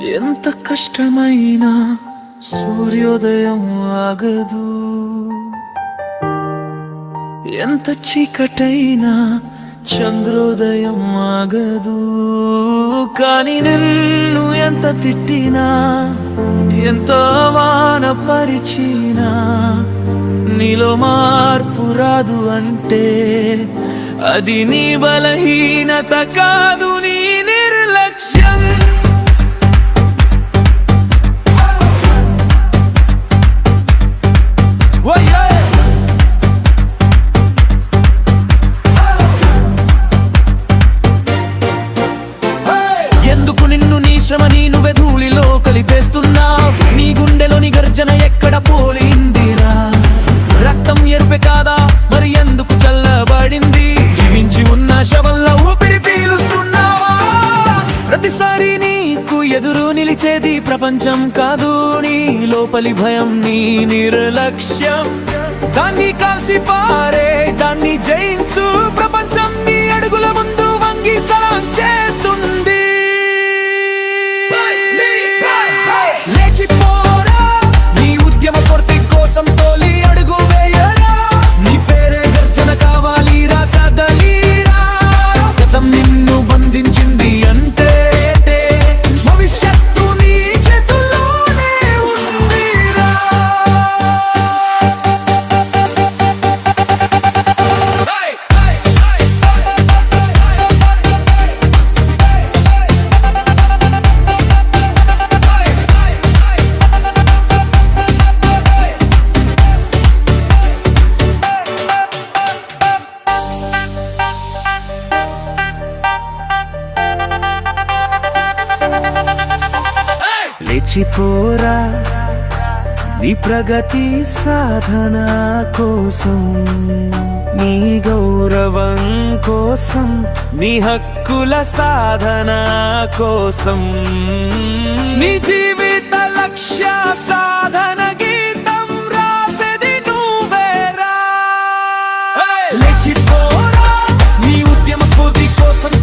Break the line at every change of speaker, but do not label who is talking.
ఎంత కష్టమైనా సూర్యోదయం ఆగదు. ఎంత చీకటైనా చంద్రోదయం ఆగదు. కానీ నిన్ను ఎంత తిట్టినా ఎంత వాన పరిచినా నీలో మార్పు రాదు అంటే అది నీ బలహీనత కాదు నేనే ధూళిలో కలిపేస్తున్నావు. నీ గుండెలోని గర్జన ఎక్కడ పోలిందిరా? రక్తం ఎరుపే కాదా? మరి ఎందుకు చల్లబడింది? జీవించి ఉన్న శవంలో ఊపిరి పీలుస్తున్నావా? ప్రతిసారి నీకు ఎదురు నిలిచేది ప్రపంచం కాదు. నీ లోపలి భయం నీ నిర్లక్ష్యం. దాన్ని కాల్చి పారే దాన్ని జై some toll మర్చిపోరా. నీ ప్రగతి సాధన కోసం నీ గౌరవం కోసం నీ హక్కుల సాధన కోసం. నీ జీవిత లక్ష్య సాధన గీతం రాసేది నువ్వేరా. నీ ఉద్యమ స్ఫూర్తి కోసం